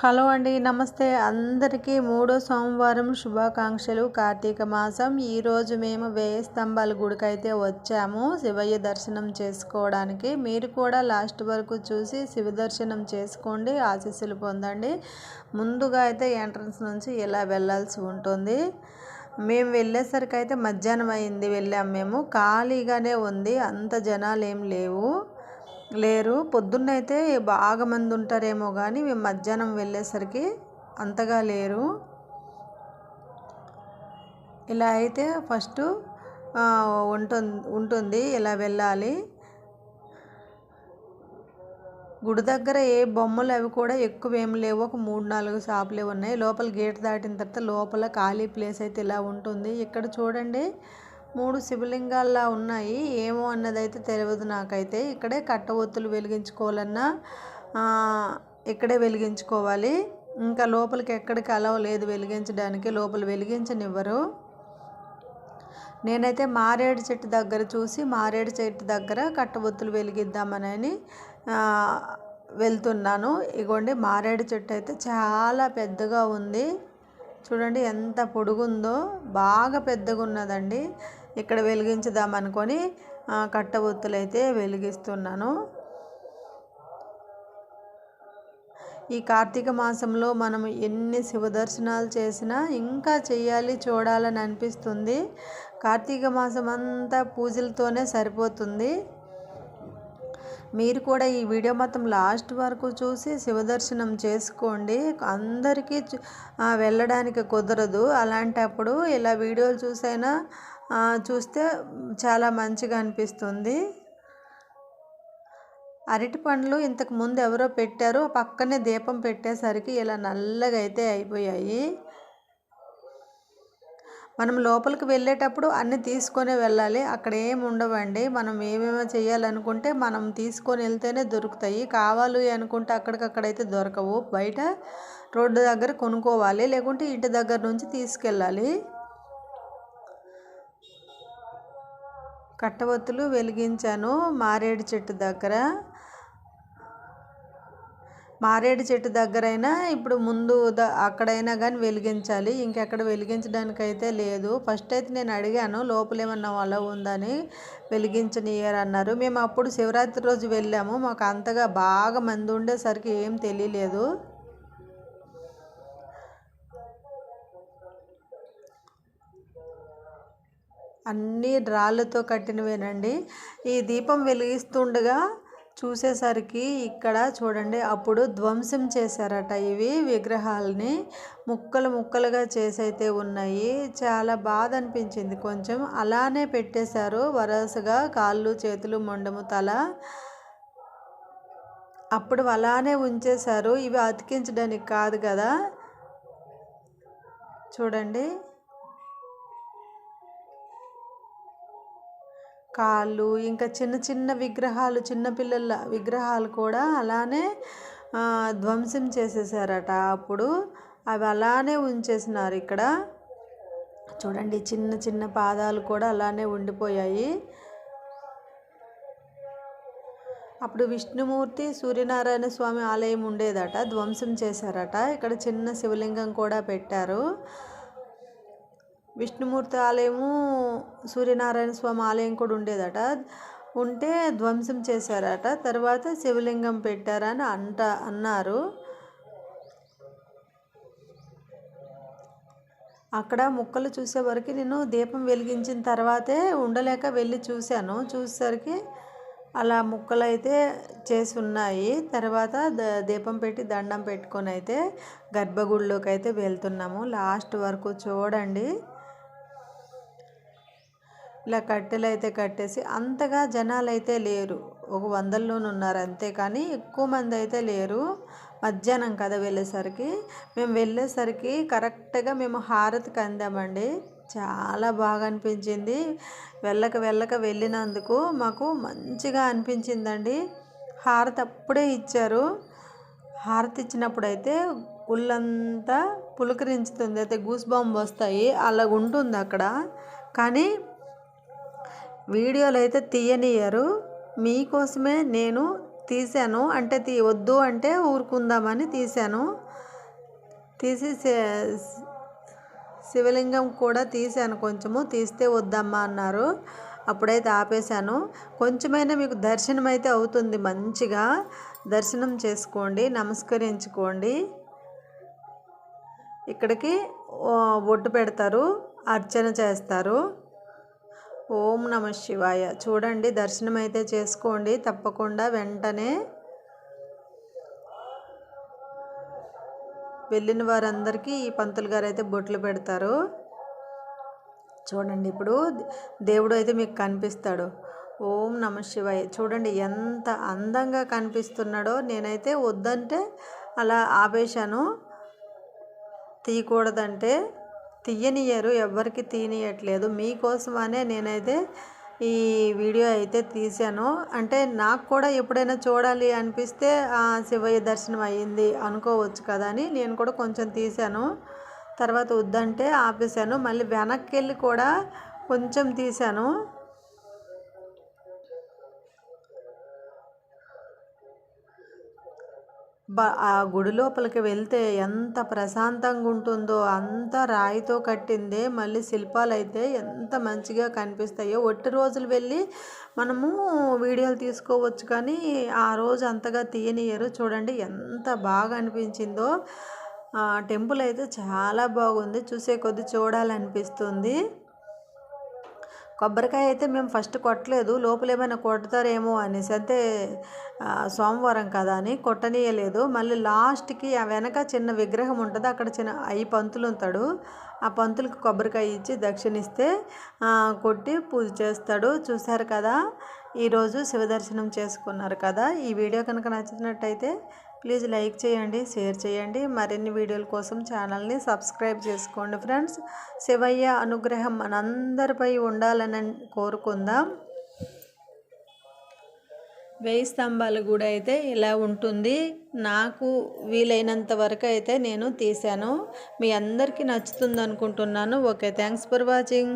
Hello అండి నమస్తే. అందరికీ మూడో సోమవారం శుభాకాంక్షలు. కార్తీక మాసం. ఈరోజు మేము వేయి స్తంభాల గుడికైతే వచ్చాము శివయ్య దర్శనం చేసుకోవడానికి. మీరు కూడా లాస్ట్ వరకు చూసి శివ దర్శనం చేసుకోండి ఆశీస్సులు పొందండి. ముందుగా అయితే ఎంట్రన్స్ నుంచి ఇలా వెళ్ళాల్సి ఉంటుంది. మేము వెళ్ళేసరికి అయితే మధ్యాహ్నం అయింది వెళ్ళాము మేము. ఖాళీగానే ఉంది అంత జనాలు ఏం లేవు. లేరు. పొద్దున్నైతే బాగా మంది ఉంటారేమో కానీ మేము మధ్యాహ్నం వెళ్ళేసరికి అంతగా లేరు. ఇలా అయితే ఫస్ట్ ఉంటుంది ఉంటుంది. ఇలా వెళ్ళాలి. గుడి దగ్గర ఏ బొమ్మలు అవి కూడా ఎక్కువ ఏం లేవు. ఒక మూడు నాలుగు షాపులే ఉన్నాయి. లోపల గేట్ దాటిన తర్వాత లోపల ఖాళీ ప్లేస్ అయితే ఇలా ఉంటుంది. ఇక్కడ చూడండి మూడు శివలింగాల్లా ఉన్నాయి. ఏమో అన్నది అయితే తెలియదు నాకైతే. ఇక్కడే కట్ట ఒత్తులు వెలిగించుకోవాలన్నా ఇక్కడే వెలిగించుకోవాలి. ఇంకా లోపలికి ఎక్కడికి అలవ లేదు వెలిగించడానికి. లోపల వెలిగించనివ్వరు. నేనైతే మారేడు చెట్టు దగ్గర చూసి మారేడు చెట్టు దగ్గర కట్టబొత్తులు వెలిగిద్దామని వెళ్తున్నాను. ఇగోండి మారేడు చెట్టు అయితే చాలా పెద్దగా ఉంది. చూడండి ఎంత పొడుగుందో. బాగా పెద్దగా ఉన్నదండి ఇక్కడ వెలిగించుదాం అనుకొని కట్టబొత్తులు అయితే వెలిగిస్తున్నాను. ఈ కార్తీక మాసంలో మనం ఎన్ని శివ దర్శనాలు చేసినా ఇంకా చేయాలి చూడాలని అనిపిస్తుంది. కార్తీక మాసం అంతా పూజలతోనే సరిపోతుంది. మీరు కూడా ఈ వీడియో మొత్తం లాస్ట్ వరకు చూసి శివదర్శనం చేసుకోండి. అందరికీ వెళ్ళడానికి కుదరదు. అలాంటప్పుడు ఇలా వీడియోలు చూసైనా చూస్తే చాలా మంచిగా అనిపిస్తుంది. అరటి పండ్లు ఇంతకు ముందు ఎవరో పెట్టారో పక్కనే దీపం పెట్టేసరికి ఇలా నల్లగా అయితే అయిపోయాయి. మనం లోపలికి వెళ్ళేటప్పుడు అన్నీ తీసుకొని వెళ్ళాలి. అక్కడ ఏమి ఉండవండి. మనం ఏమేమో చేయాలనుకుంటే మనం తీసుకొని వెళ్తేనే దొరుకుతాయి. కావాలి అనుకుంటే అక్కడికక్కడైతే దొరకవు. బయట రోడ్డు దగ్గర కొనుక్కోవాలి. లేకుంటే ఇంటి దగ్గర నుంచి తీసుకెళ్ళాలి. కట్టవత్తులు వెలిగించాను మారేడు చెట్టు దగ్గర. మారేడు చెట్టు దగ్గరైనా ఇప్పుడు ముందు అక్కడైనా కానీ వెలిగించాలి. ఇంకెక్కడ వెలిగించడానికి అయితే లేదు. ఫస్ట్ అయితే నేను అడిగాను లోపల ఏమన్నా వల్ల ఉందని వెలిగించనియర్ అన్నారు మేము అప్పుడు శివరాత్రి రోజు వెళ్ళాము. మాకు అంతగా బాగా మంది ఉండేసరికి ఏం తెలియలేదు. అన్నీ రాళ్ళతో కట్టినవేనండి. ఈ దీపం వెలిగిస్తుండగా చూసేసరికి ఇక్కడ చూడండి అప్పుడు ధ్వంసం చేశారట ఇవి విగ్రహాలని. ముక్కలు ముక్కలుగా చేసైతే ఉన్నాయి. చాలా బాధ అనిపించింది కొంచెం. అలానే పెట్టేశారు వరుసగా కాళ్ళు చేతులు మొండము తల. అప్పుడు అలానే ఉంచేశారు. ఇవి అతికించడానికి కాదు కదా. చూడండి. కాళ్ళు ఇంకా చిన్న చిన్న విగ్రహాలు చిన్నపిల్లల విగ్రహాలు కూడా అలానే ధ్వంసం చేసేసారట. అప్పుడు అవి అలానే ఉంచేసినారు ఇక్కడ. చూడండి చిన్న చిన్న పాదాలు కూడా అలానే ఉండిపోయాయి. అప్పుడు విష్ణుమూర్తి సూర్యనారాయణ స్వామి ఆలయం ఉండేదట. ధ్వంసం చేశారట. ఇక్కడ చిన్న శివలింగం కూడా పెట్టారు. విష్ణుమూర్తి ఆలయము సూర్యనారాయణ స్వామి ఆలయం కూడా ఉండేదట. ఉంటే ధ్వంసం చేశారట. తర్వాత శివలింగం పెట్టారని అంట అన్నారు. అక్కడ ముక్కలు చూసేవరకు నేను దీపం వెలిగించిన తర్వాతే ఉండలేక వెళ్ళి చూశాను. చూసేసరికి అలా ముక్కలు అయితే చేసి ఉన్నాయి. తర్వాత దీపం పెట్టి దండం పెట్టుకొని అయితే గర్భగుడిలోకి అయితే వెళ్తున్నాము. లాస్ట్ వరకు చూడండి. ఇలా కట్టెలు అయితే కట్టేసి అంతగా జనాలు అయితే లేరు. ఒక వందల్లోనే ఉన్నారు అంతే కానీ ఎక్కువ మంది అయితే లేరు. మధ్యాహ్నం కదా వెళ్ళేసరికి. మేము వెళ్ళేసరికి కరెక్ట్గా మేము హారతికి అందామండి. చాలా బాగా అనిపించింది. వెళ్ళక వెళ్ళక వెళ్ళినందుకు మాకు మంచిగా అనిపించిందండి. హారతి అప్పుడే ఇచ్చారు. హారతి ఇచ్చినప్పుడు అయితే ఉళ్ళంతా పులకరించుతుంది. అయితే గూస్ బాంబు వస్తాయి. అలాగ ఉంటుంది అక్కడ. కానీ వీడియోలు అయితే తీయనియరు మీకోసమే నేను తీసాను అంటే తీ వద్దు అంటే ఊరుకుందామని తీశాను. తీసి శివలింగం కూడా తీసాను కొంచెము. తీస్తే వద్దమ్మా అన్నారు. అప్పుడైతే ఆపేశాను. కొంచెమైనా మీకు దర్శనం అయితే అవుతుంది మంచిగా. దర్శనం చేసుకోండి నమస్కరించుకోండి. ఇక్కడికి బొట్టు పెడతారు అర్చన చేస్తారు. ఓం నమ శివాయ. చూడండి దర్శనం అయితే చేసుకోండి. తప్పకుండా వెంటనే వెళ్ళిన వారందరికీ ఈ పంతులు గారు అయితే బొట్లు పెడతారు. చూడండి ఇప్పుడు దేవుడు అయితే మీకు కనిపిస్తాడు. ఓం నమ శివాయ. చూడండి ఎంత అందంగా కనిపిస్తున్నాడో. నేనైతే వద్దంటే అలా ఆపేశాను. తీయకూడదంటే తీయనియరు ఎవరికి తీయనియట్లేదు మీకోసమనే నేనైతే ఈ వీడియో అయితే తీశాను. అంటే నాకు కూడా ఎప్పుడైనా చూడాలి అనిపిస్తే శివయ్య దర్శనం అయ్యింది అనుకోవచ్చు కదా అని నేను కూడా కొంచెం తీశాను. తర్వాత వద్దంటే ఆపేసాను మళ్ళీ వెనక్కి వెళ్ళి కూడా కొంచెం తీశాను. ఆ గుడి లోపలికి వెళ్తే ఎంత ప్రశాంతంగా ఉంటుందో అంత రాయితో కట్టిందే మళ్ళీ శిల్పాలు అయితే ఎంత మంచిగా కనిపిస్తాయో. ఒట్టి రోజులు వెళ్ళి మనము వీడియోలు తీసుకోవచ్చు కానీ ఆ రోజు అంతగా తీయనియరు చూడండి ఎంత బాగా అనిపించిందో. టెంపుల్ అయితే చాలా బాగుంది. చూసే కొద్ది చూడాలనిపిస్తుంది. కొబ్బరికాయ అయితే మేము ఫస్ట్ కొట్టలేదు లోపల ఏమైనా కొడతారేమో అనేసి. అంటే సోమవారం కదా అని కొట్టనీయలేదు. మళ్ళీ లాస్ట్కి ఆ వెనక చిన్న విగ్రహం ఉంటుంది అక్కడ చిన్న ఐ పంతులు ఉంటాడు. ఆ పంతులకు కొబ్బరికాయ ఇచ్చి దక్షిణిస్తే కొట్టి పూజ చేస్తాడు. చూశారు కదా ఈరోజు శివదర్శనం చేసుకున్నారు కదా. ఈ వీడియో కనుక నచ్చినట్టయితే ప్లీజ్ లైక్ చేయండి షేర్ చేయండి. మరిన్ని వీడియోల కోసం ఛానల్ని సబ్స్క్రైబ్ చేసుకోండి ఫ్రెండ్స్. శివయ్య అనుగ్రహం మనందరిపై ఉండాలని కోరుకుందాం. వెయ్యి స్తంభాల గుడి అయితే ఇలా ఉంటుంది. నాకు వీలైనంత వరకు అయితే నేను తీశాను. మీ అందరికీ నచ్చుతుంది అనుకుంటున్నాను. Okay thanks for watching.